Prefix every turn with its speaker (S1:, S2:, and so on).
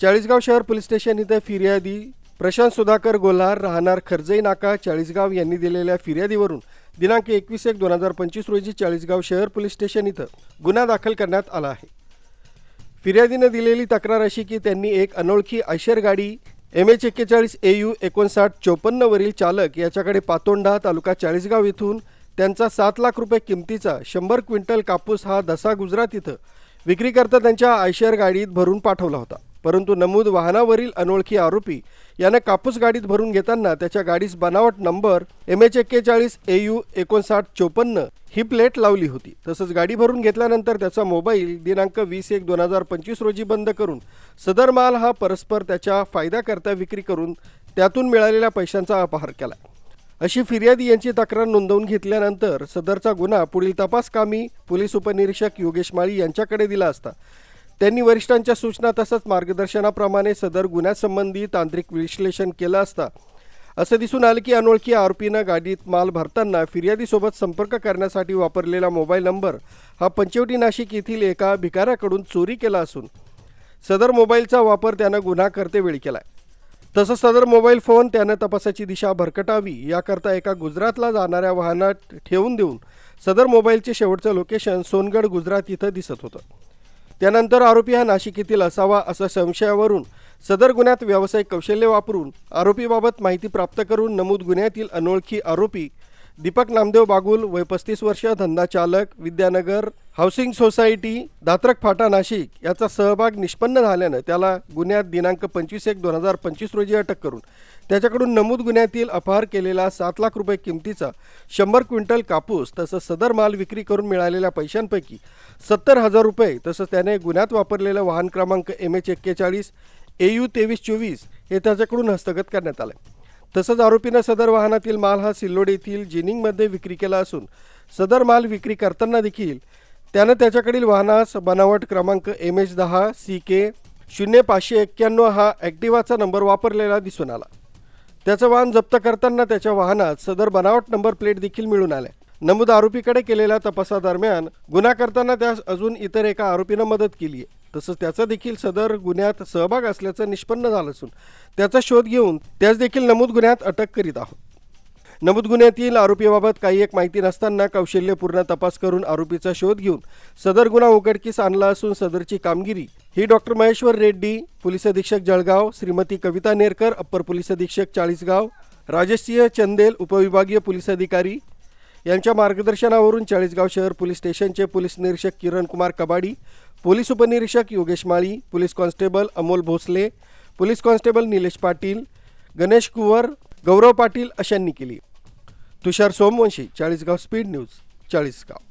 S1: चाळीसगाव शहर police station इथं फिर्यादी प्रशांत सुधाकर गोल्हार राहणार खर्जई नाका चाळीसगाव यांनी दिलेल्या फिर्यादीवरून दिनांक एकवीस एक दोन हजार पंचवीस रोजी चाळीसगाव शहर पोलीस स्टेशन इथं गुन्हा दाखल करण्यात आला आहे. फिर्यादीनं दिलेली तक्रार अशी की त्यांनी एक अनोळखी आयशर गाडी एम एच एक्केचाळीस ए यू एकोणसाठ चोपन्नवरील चालक याच्याकडे पातोंडा तालुका चाळीसगाव इथून त्यांचा सात लाख रुपये किमतीचा शंभर क्विंटल कापूस हा दसा गुजरात इथं विक्रीकरता त्यांच्या आयशर गाडीत भरून पाठवला होता. परंतु नमूद वाहनावरील अनोळखी आरोपी यानं कापूस गाडीत भरून घेताना त्याच्या गाडीस बनावट नंबर एम एच एक्केचाळीस ए यू एकोणसाठ चोपन्न ही प्लेट लावली होती. तसंच गाडी भरून घेतल्यानंतर त्याचा मोबाईल दिनांक वीस एक दोन हजार पंचवीस रोजी बंद करून सदर माल हा परस्पर त्याच्या फायद्याकरता विक्री करून त्यातून मिळालेल्या पैशांचा अपहार केला. अशी फिर्यादी यांची तक्रार नोंदवून घेतल्यानंतर सदरचा गुन्हा पुढील तपास कामी पोलीस उपनिरीक्षक योगेश माळी यांच्याकडे दिला असता. त्यांनी वरिष्ठांच्या सूचना तसंच मार्गदर्शनाप्रमाणे सदर गुन्ह्यासंबंधी तांत्रिक विश्लेषण केलं असता. असं दिसून आलं की अनोळखी आरोपीनं गाडीत माल भरताना फिर्यादीसोबत संपर्क करण्यासाठी वापरलेला मोबाईल नंबर हा पंचवटी नाशिक येथील एका भिकाऱ्याकडून चोरी केला असून सदर मोबाईलचा वापर त्यानं गुन्हा करतेवेळी आहे तसंच सदर मोबाईल फोन त्यानं तपासाची दिशा भरकटावी याकरता एका गुजरातला जाणाऱ्या वाहनात ठेवून देऊन सदर मोबाईलचे शेवटचं लोकेशन सोनगड गुजरात इथं दिसत होतं. त्यानंतर आरोपी हा नाशिक येथील असावा असा संशयावरून सदर गुन्ह्यात व्यावसायिक कौशल्य वापरून आरोपीबाबत माहिती प्राप्त करून नमूद गुन्ह्यातील अनोळखी आरोपी दीपक नामदेव बागुल वय पस्तीस वर्ष धंदा चालक विद्यानगर हाऊसिंग सोसायटी दात्रक फाटा नाशिक याचा सहभाग निष्पन्न झाल्यानं त्याला गुन्ह्यात दिनांक पंचवीस एक दोन हजार पंचवीस रोजी अटक करून त्याच्याकडून नमूद गुन्ह्यातील अपहार केलेला सात लाख रुपये किमतीचा शंभर क्विंटल कापूस तसंच सदर माल विक्री करून मिळालेल्या पैशांपैकी सत्तर हजार रुपये तसंच त्याने गुन्ह्यात वापरलेलं वाहन क्रमांक एम एच एक्केचाळीस ए यू तेवीस चोवीस हे त्याच्याकडून हस्तगत करण्यात आलं तसंच आरोपीनं सदर वाहनातील माल हा सिल्लोड येथील जिनिंगमध्ये विक्री केला असून सदर माल विक्री करताना देखील त्यानं त्याच्याकडील वाहनास बनावट क्रमांक एम एच दहा सी के शून्य पाचशे एक्क्याण्णव हा ॲक्टिवाचा नंबर वापरलेला दिसून आला. त्याचं वाहन जप्त करताना त्याच्या वाहनात सदर बनावट नंबर प्लेट देखील मिळून आल्या नमूद आरोपीकडे केलेल्या तपासादरम्यान गुन्हा करताना त्यास अजून इतर एका आरोपीनं मदत केली आहे तसंच त्याचा देखील सदर गुन्ह्यात सहभाग असल्याचं निष्पन्न झालं असून त्याचा शोध घेऊन त्यास देखील नमूद गुन्ह्यात अटक करीत आहोत. नमूद गुन्ह्यातील आरोपीबाबत काही एक माहिती नसताना कौशल्यपूर्ण तपास करून आरोपीचा शोध घेऊन सदर गुन्हा उघडकीस आणला असून सदरची कामगिरी ही डॉक्टर महेश्वर रेड्डी पोलीस अधीक्षक जळगाव श्रीमती कविता नेरकर अप्पर पोलीस अधीक्षक चाळीसगाव राजसिंह चंदेल उपविभागीय पोलीस अधिकारी. यांच्या मार्गदर्शनावरून चाळीसगाव शहर पोलीस स्टेशनचे पोलीस निरीक्षक किरण कुमार कबाडी पोलीस उपनिरीक्षक Yogesh Mali police constable Amol Bhosale police constable Nilesh Patil Ganesh Kuwar Gaurav Patil अशांनी केली. Tushar Somvanshi Chalisgaon speed news Chalisgaon.